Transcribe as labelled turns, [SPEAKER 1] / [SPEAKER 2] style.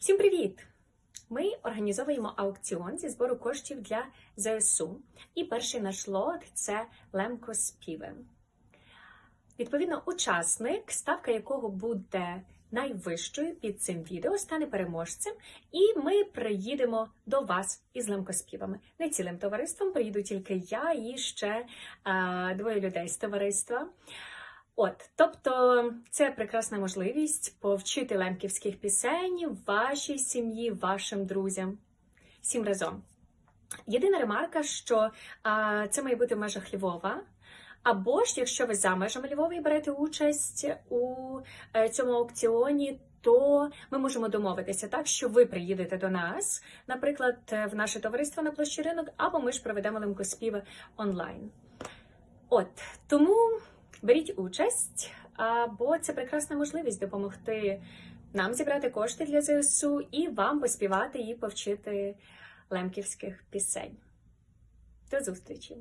[SPEAKER 1] Всім привіт! Ми організовуємо аукціон зі збору коштів для ЗСУ. І перший наш лот це Лемко Співи. Відповідно, учасник, ставка якого буде найвищою під цим відео, стане переможцем, і ми приїдемо до вас із лемкоспівами. Не цілим товариством, приїду тільки я і ще а, двоє людей з товариства. От, тобто, це прекрасна можливість повчити лемківських пісень вашій сім'ї, вашим друзям. Всім разом. Єдина ремарка, що а, це має бути в межах Львова. Або ж, якщо ви за межами Львова і берете участь у е, цьому аукціоні, то ми можемо домовитися так, що ви приїдете до нас, наприклад, в наше товариство на площі ринок, або ми ж проведемо лемкоспіви онлайн. От тому беріть участь, бо це прекрасна можливість допомогти нам зібрати кошти для ЗСУ і вам поспівати і повчити лемківських пісень. До зустрічі!